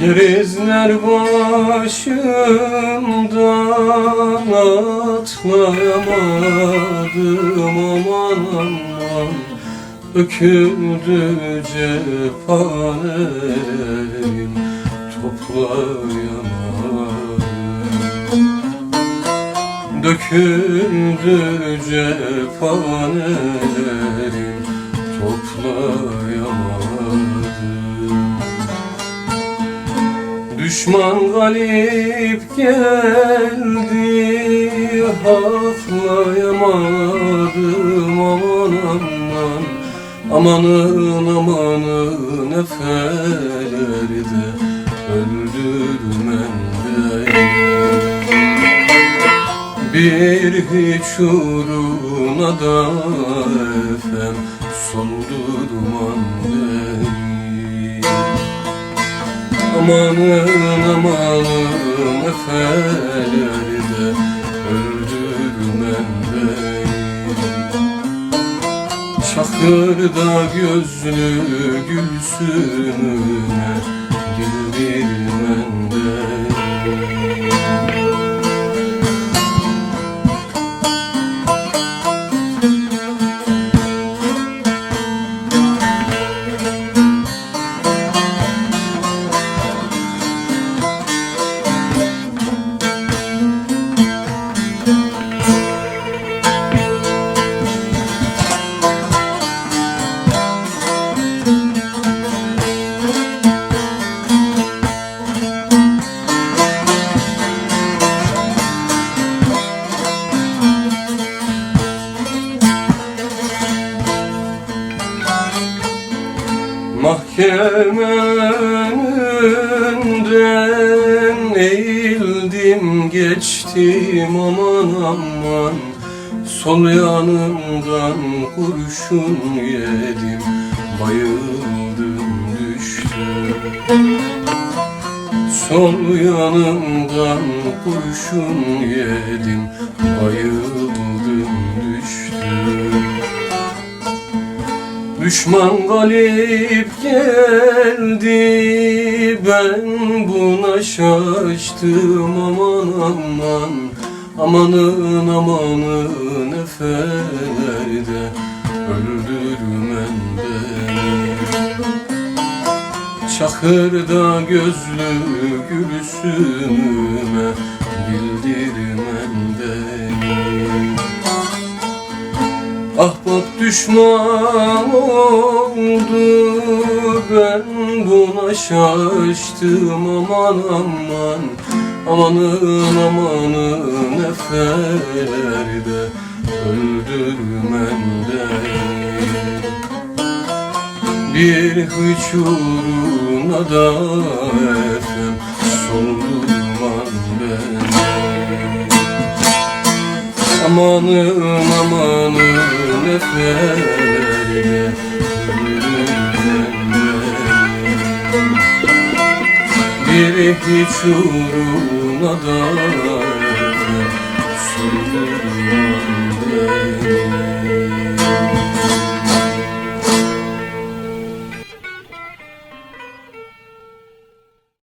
Krizler başımdan atlayamadım aman aman. Döküldü cephanelerim toplayamadım Döküldü cephanelerim toplayamadım Düşman galip geldi Haklayamadım aman aman. Amanın amanın efeleri de Bir hiç uğruna da efem Soldurman beni Amanın amanın efeleri de öldürmen beni. Çakırda gözlü gülsününe bildirmen beni Mahkemenin eğildim geçtim aman aman. Sol yanımdan kurşun yedim bayıldım düştüm Sol yanımdan kurşun yedim bayıldım düştüm Düşman galip geldi ben buna şaştım. Aman aman Amanın amanın efelerde öldürmen beni. Çakırda gözlü gülsünüme bildirmen beni Ahbap düşman oldu ben buna şaştım. Aman aman Amanın amanın efelerde öldürmen beni Bir hiç uğruna da efem soldurman beni Amanın amanın efelerde Bir hiç uğruna da Sundurman beni